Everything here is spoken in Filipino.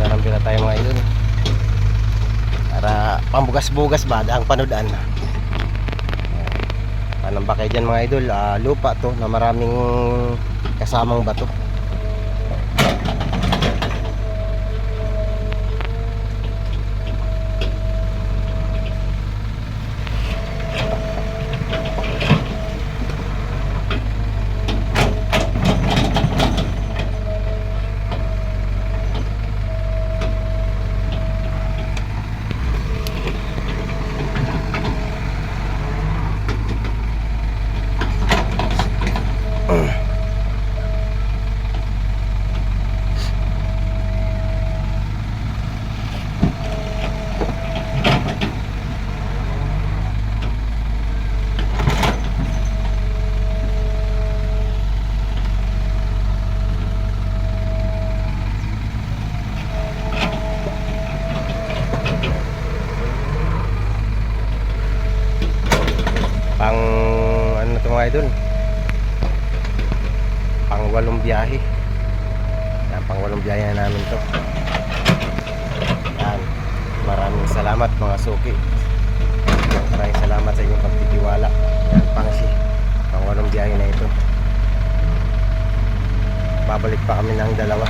Nanambira tayo mga idol. Para pambugas-bugas ba Dahang panudaan? Panambakay dyan mga idol? Uh, Lupa to na maraming kasamang bato. Pang ano to mga idol? Pang walong biyahe. Yan, pang walong biyahe na namin to. Yan. Maraming salamat mga suki. Maraming salamat sa inyong pagtitiwala. Yan, pang si pang walong biyahe na ito. Babalik pa kami ng dalawa.